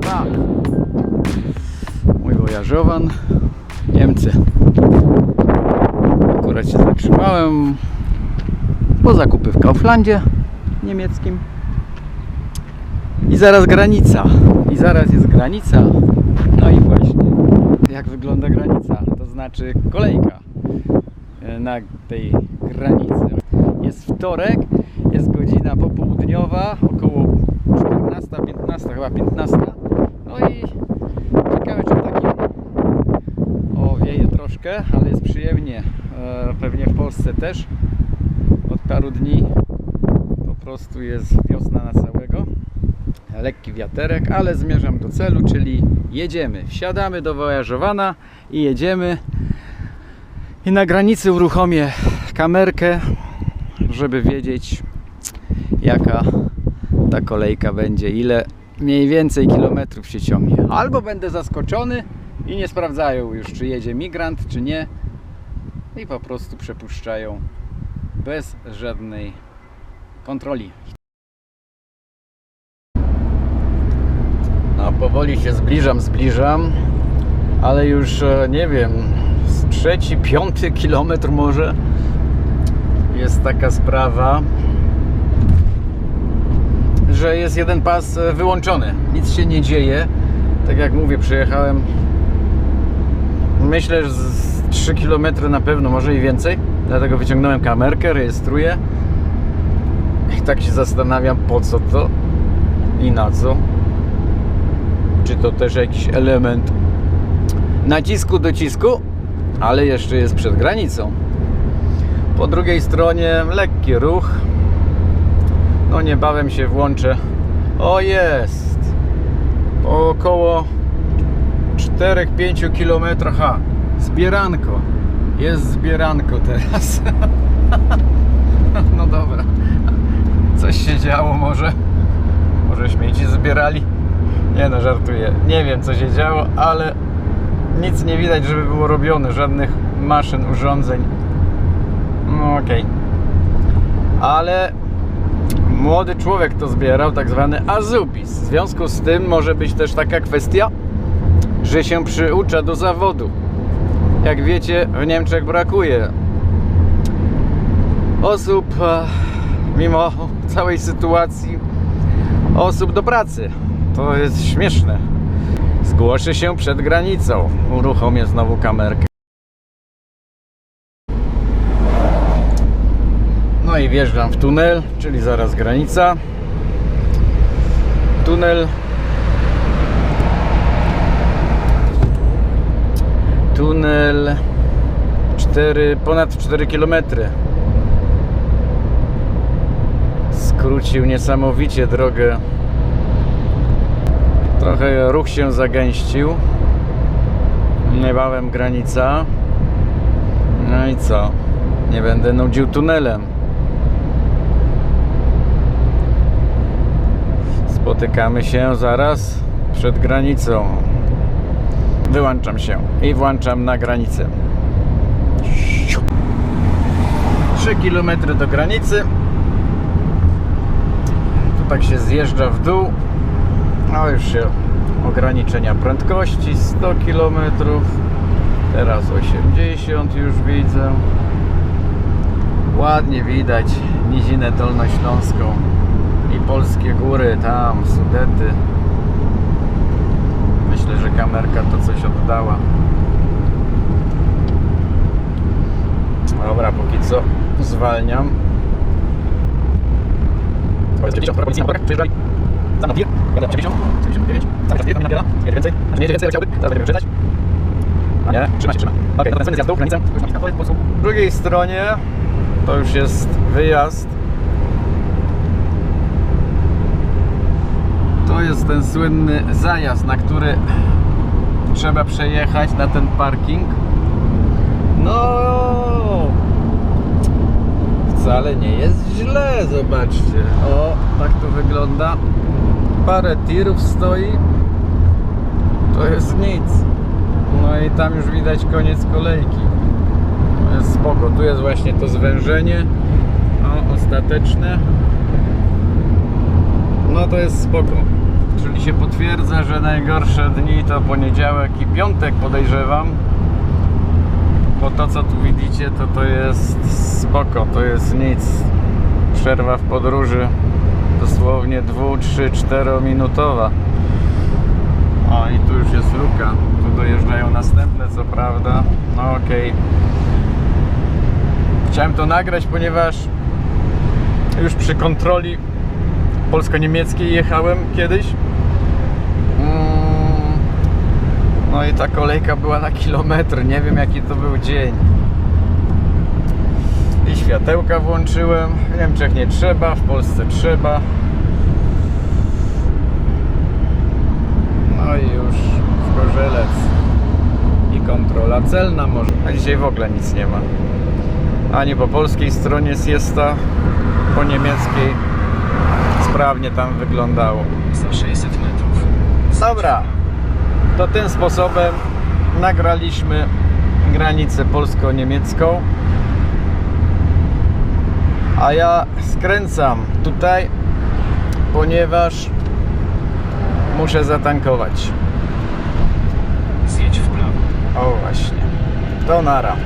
Tak. Mój wojażowan. Niemcy. Akurat się zatrzymałem po zakupy w Kauflandzie niemieckim. I zaraz granica. I zaraz jest granica. No i właśnie, jak wygląda granica? To znaczy kolejka e, na tej granicy. Jest wtorek, jest godzina popołudniowa, około 14, 15, chyba 15. No i ciekawe czy taki o wieje troszkę, ale jest przyjemnie. E, Pewnie w Polsce też od paru dni po prostu jest wiosna na całego. Lekki wiaterek, ale zmierzam do celu, czyli jedziemy. Wsiadamy do wojażowana i jedziemy. I na granicy uruchomię kamerkę, żeby wiedzieć jaka ta kolejka będzie, ile mniej więcej kilometrów się ciągnie. Albo będę zaskoczony i nie sprawdzają już, czy jedzie migrant, czy nie. I po prostu przepuszczają bez żadnej kontroli. No, powoli się zbliżam, zbliżam, ale już e, nie wiem, z trzeci, piąty kilometr może jest taka sprawa, że jest jeden pas e, wyłączony. Nic się nie dzieje. Tak jak mówię, przyjechałem myślę, że z 3 km na pewno, może i więcej. Dlatego wyciągnąłem kamerkę, rejestruję. I tak się zastanawiam, po co to i na co. Czy to też jakiś element nacisku, docisku, ale jeszcze jest przed granicą. Po drugiej stronie lekki ruch. No niebawem się włączę. O jest! Po około 4-5 km. Ha, zbieranko. Jest zbieranko teraz. no dobra. Coś się działo może. Może śmieci zbierali. Nie no, żartuję. Nie wiem co się działo, ale nic nie widać, żeby było robione. Żadnych maszyn, urządzeń. No okej. Ale młody człowiek to zbierał, tak zwany azupis. W związku z tym może być też taka kwestia, że się przyucza do zawodu. Jak wiecie, w Niemczech brakuje osób, e, mimo całej sytuacji, osób do pracy. To jest śmieszne. Zgłoszę się przed granicą. Uruchomię znowu kamerkę. I wjeżdżam w tunel, czyli zaraz granica. Tunel tunel 4, ponad 4 km. Skrócił niesamowicie drogę. Trochę ruch się zagęścił. Niebawem granica. No i co? Nie będę nudził tunelem. Spotykamy się zaraz przed granicą. Wyłączam się i włączam na granicę. 3 km do granicy. Tu tak się zjeżdża w dół. No już się ograniczenia prędkości 100 km. Teraz 80 już widzę. Ładnie widać Nizinę Dolnośląską polskie góry tam, Sudety. Myślę, że kamerka to coś oddała. Dobra, póki co zwalniam. Na. Za mną tir, jadę 90, 79, cały czas tir, tam nabiera, jedzie więcej, znaczy nie jedzie więcej, jak chciałby, zaraz będziemy wyprzedzać. A nie, trzyma się, trzyma. Okej, okay, to ten zjazd już na prostu. W drugiej stronie to już jest wyjazd. To jest ten słynny zajazd, na który trzeba przejechać na ten parking. No, wcale nie jest źle, zobaczcie. O, tak to wygląda. Parę tirów stoi. To jest nic. No i tam już widać koniec kolejki. Jest spoko. Tu jest właśnie to zwężenie. O, ostateczne. No to jest spoko. Czyli się potwierdza, że najgorsze dni to poniedziałek i piątek podejrzewam. Bo to co tu widzicie to to jest spoko, to jest nic. Przerwa w podróży dosłownie 2, 3, 4 minutowa. O i tu już jest luka. Tu dojeżdżają następne co prawda. No okej. Chciałem to nagrać, ponieważ już przy kontroli polsko-niemieckiej jechałem kiedyś. No i ta kolejka była na kilometr. Nie wiem jaki to był dzień. I światełka włączyłem. W Niemczech nie trzeba, w Polsce trzeba. No i już w Gorzelec. I kontrola celna może. A dzisiaj w ogóle nic nie ma. Ani po polskiej stronie siesta, po niemieckiej sprawnie tam wyglądało. Za 600 metrów. Dobra, to tym sposobem nagraliśmy granicę polsko-niemiecką. A ja skręcam tutaj, ponieważ muszę zatankować. Zjedź w prawo. O właśnie, to nara.